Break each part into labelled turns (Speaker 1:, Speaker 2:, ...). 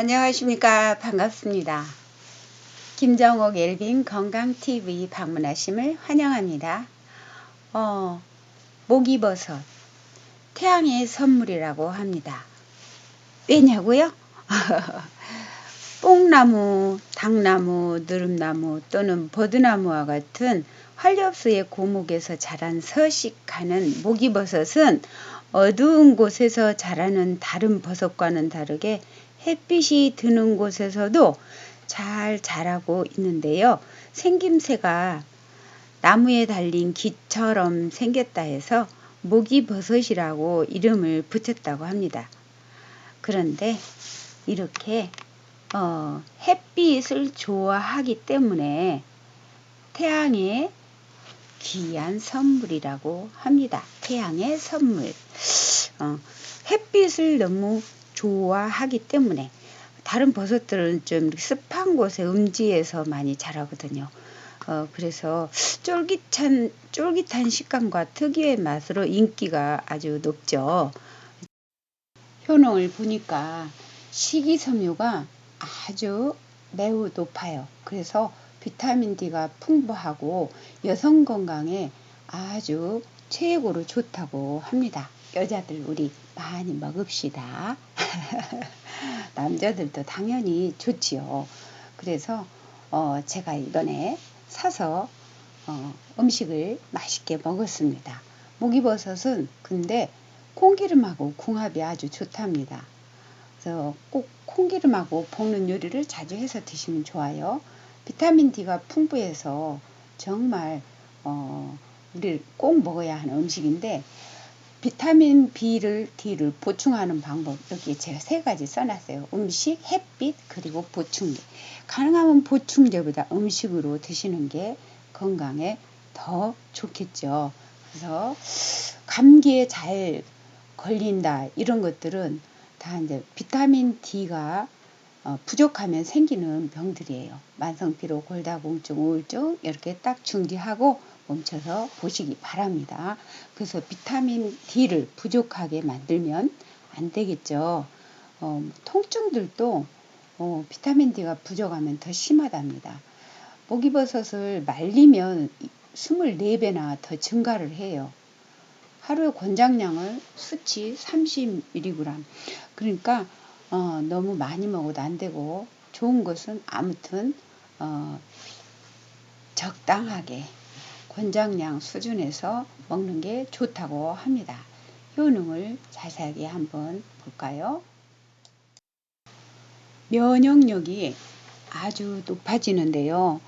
Speaker 1: 안녕하십니까 반갑습니다. 김정옥 엘빈 건강TV 방문하심을 환영합니다. 어, 목이버섯 태양의 선물이라고 합니다. 왜냐고요? 뽕나무, 당나무, 느릅나무 또는 버드나무와 같은 활엽수의 고목에서 자란 서식하는 목이버섯은 어두운 곳에서 자라는 다른 버섯과는 다르게 햇빛이 드는 곳에서도 잘 자라고 있는데요. 생김새가 나무에 달린 기처럼 생겼다 해서 모기버섯이라고 이름을 붙였다고 합니다. 그런데 이렇게 어, 햇빛을 좋아하기 때문에 태양의 귀한 선물이라고 합니다. 태양의 선물. 어, 햇빛을 너무 좋아하기 때문에 다른 버섯들은 좀 습한 곳에 음지에서 많이 자라거든요. 어, 그래서 쫄깃한, 쫄깃한 식감과 특유의 맛으로 인기가 아주 높죠. 효능을 보니까 식이섬유가 아주 매우 높아요. 그래서 비타민 D가 풍부하고 여성 건강에 아주 최고로 좋다고 합니다. 여자들 우리 많이 먹읍시다. 남자들도 당연히 좋지요. 그래서 어, 제가 이번에 사서 어, 음식을 맛있게 먹었습니다. 목이버섯은 근데 콩기름하고 궁합이 아주 좋답니다. 그래서 꼭 콩기름하고 볶는 요리를 자주 해서 드시면 좋아요. 비타민 D가 풍부해서 정말 어, 우리 꼭 먹어야 하는 음식인데 비타민 B를 D를 보충하는 방법 여기에 제가 세 가지 써놨어요. 음식, 햇빛 그리고 보충제. 가능하면 보충제보다 음식으로 드시는 게 건강에 더 좋겠죠. 그래서 감기에 잘 걸린다 이런 것들은 다 이제 비타민 D가 어, 부족하면 생기는 병들이에요. 만성 피로, 골다공증, 우울증 이렇게 딱 중지하고 멈춰서 보시기 바랍니다. 그래서 비타민 D를 부족하게 만들면 안 되겠죠. 어, 통증들도 어, 비타민 D가 부족하면 더 심하답니다. 목이버섯을 말리면 24배나 더 증가를 해요. 하루에 권장량을 수치 30mg. 그러니까 어, 너무 많이 먹어도 안 되고 좋은 것은 아무튼 어, 적당하게 권장량 수준에서 먹는 게 좋다고 합니다. 효능을 자세하게 한번 볼까요? 면역력이 아주 높아지는데요.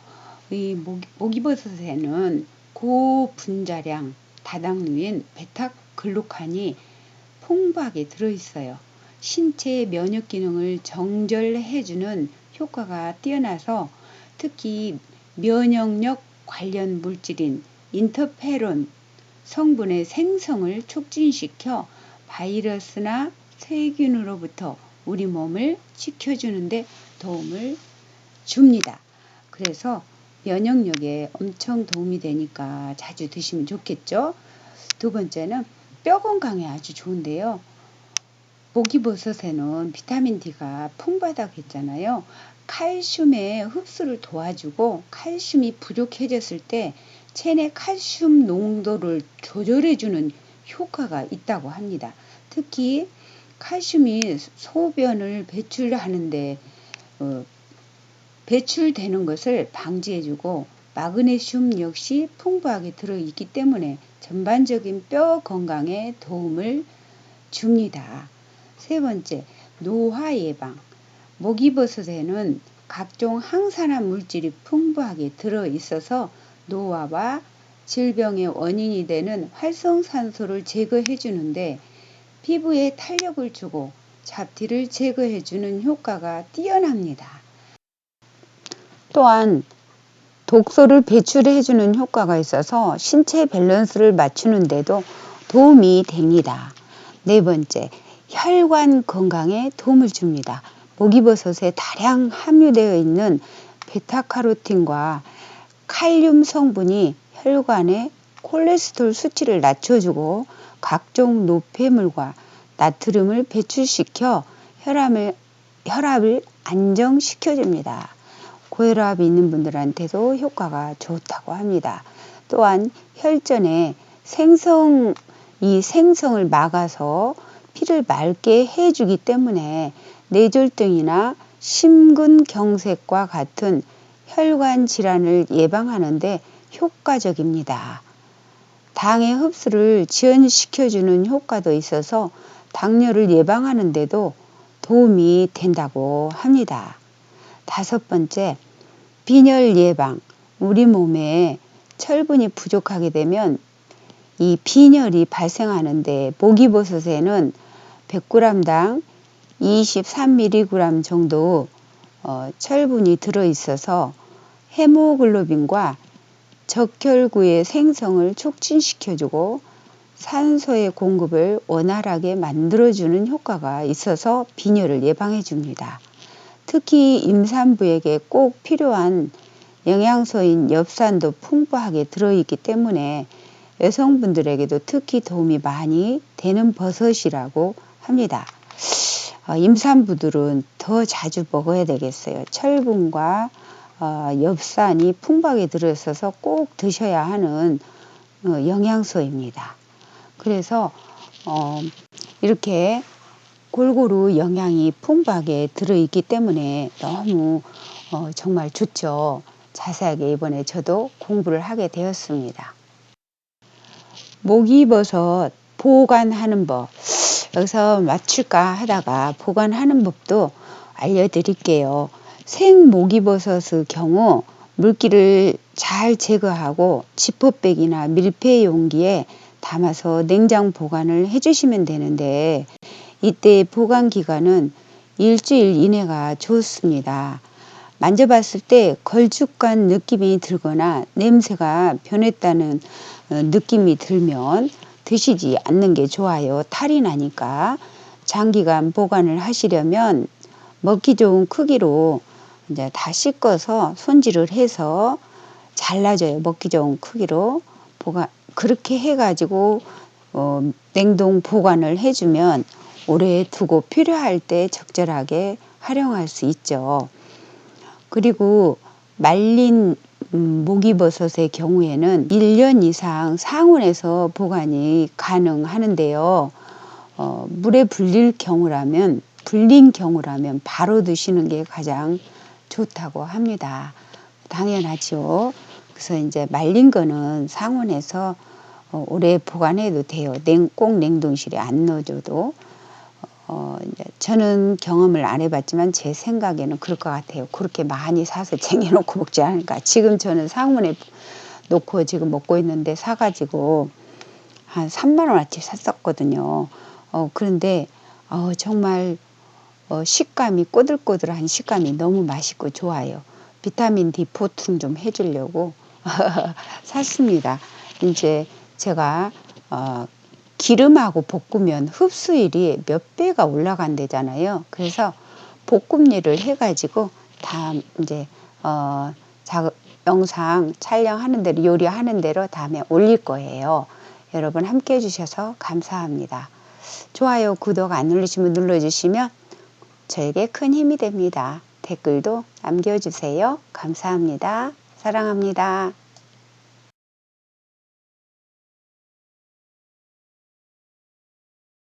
Speaker 1: 이 모기버섯에는 고분자량 다당류인 베타글루칸이 풍부하게 들어있어요. 신체 면역 기능을 정절해주는 효과가 뛰어나서 특히 면역력 관련 물질인 인터페론 성분의 생성을 촉진시켜 바이러스나 세균으로부터 우리 몸을 지켜주는데 도움을 줍니다. 그래서 면역력에 엄청 도움이 되니까 자주 드시면 좋겠죠. 두 번째는 뼈 건강에 아주 좋은데요. 목이버섯에는 비타민 D가 풍부하다고 했잖아요. 칼슘의 흡수를 도와주고 칼슘이 부족해졌을 때 체내 칼슘 농도를 조절해주는 효과가 있다고 합니다. 특히 칼슘이 소변을 배출하는데 어, 배출되는 것을 방지해주고 마그네슘 역시 풍부하게 들어있기 때문에 전반적인 뼈 건강에 도움을 줍니다. 세 번째, 노화 예방. 목이버섯에는 각종 항산화 물질이 풍부하게 들어 있어서 노화와 질병의 원인이 되는 활성산소를 제거해 주는데 피부에 탄력을 주고 잡티를 제거해 주는 효과가 뛰어납니다. 또한 독소를 배출해 주는 효과가 있어서 신체 밸런스를 맞추는데도 도움이 됩니다. 네 번째, 혈관 건강에 도움을 줍니다. 목이버섯에 다량 함유되어 있는 베타카로틴과 칼륨 성분이 혈관의 콜레스테롤 수치를 낮춰주고 각종 노폐물과 나트륨을 배출시켜 혈압을, 혈압을 안정시켜줍니다. 고혈압이 있는 분들한테도 효과가 좋다고 합니다. 또한 혈전에 생성, 이 생성을 막아서 피를 맑게 해주기 때문에 뇌졸중이나 심근경색과 같은 혈관 질환을 예방하는데 효과적입니다. 당의 흡수를 지연시켜주는 효과도 있어서 당뇨를 예방하는데도 도움이 된다고 합니다. 다섯 번째, 빈혈 예방. 우리 몸에 철분이 부족하게 되면 이 빈혈이 발생하는데 목이버섯에는 100g당 23mg 정도 어, 철분이 들어 있어서 헤모글로빈과 적혈구의 생성을 촉진시켜주고 산소의 공급을 원활하게 만들어주는 효과가 있어서 빈혈을 예방해 줍니다. 특히 임산부에게 꼭 필요한 영양소인 엽산도 풍부하게 들어있기 때문에 여성분들에게도 특히 도움이 많이 되는 버섯이라고 합니다. 어, 임산부들은 더 자주 먹어야 되겠어요. 철분과 어, 엽산이 풍부하게 들어있어서 꼭 드셔야 하는 어, 영양소입니다. 그래서 어, 이렇게 골고루 영양이 풍부하게 들어있기 때문에 너무 어, 정말 좋죠. 자세하게 이번에 저도 공부를 하게 되었습니다. 목이버섯 보관하는 법 여기서 맞출까 하다가 보관하는 법도 알려드릴게요. 생 목이버섯의 경우 물기를 잘 제거하고 지퍼백이나 밀폐 용기에 담아서 냉장 보관을 해주시면 되는데 이때 보관 기간은 일주일 이내가 좋습니다. 만져봤을 때 걸쭉한 느낌이 들거나 냄새가 변했다는 어, 느낌이 들면 드시지 않는 게 좋아요. 탈이 나니까 장기간 보관을 하시려면 먹기 좋은 크기로 이제 다 씻어서 손질을 해서 잘라줘요. 먹기 좋은 크기로 보관 그렇게 해가지고 어, 냉동 보관을 해주면 오래 두고 필요할 때 적절하게 활용할 수 있죠. 그리고 말린 음, 목이버섯의 경우에는 1년 이상 상온에서 보관이 가능하는데요. 어, 물에 불릴 경우라면 불린 경우라면 바로 드시는 게 가장 좋다고 합니다. 당연하죠. 그래서 이제 말린 거는 상온에서 어, 오래 보관해도 돼요. 냉, 꼭 냉동실에 안 넣어줘도. 어, 저는 경험을 안 해봤지만 제 생각에는 그럴 것 같아요. 그렇게 많이 사서 쟁여놓고 먹지 않을까. 지금 저는 상온에 놓고 지금 먹고 있는데 사가지고 한 3만 원어치 샀었거든요. 어, 그런데 어, 정말 어, 식감이 꼬들꼬들한 식감이 너무 맛있고 좋아요. 비타민 D 보충 좀 해주려고 샀습니다. 이제 제가 어, 기름하고 볶으면 흡수율이 몇 배가 올라간대잖아요. 그래서 볶음일을 해가지고 다 이제 어, 자, 영상 촬영하는 대로 요리하는 대로 다음에 올릴 거예요. 여러분 함께 해주셔서 감사합니다. 좋아요, 구독 안 누르시면 눌러주시면 저에게 큰 힘이 됩니다. 댓글도 남겨주세요. 감사합니다. 사랑합니다.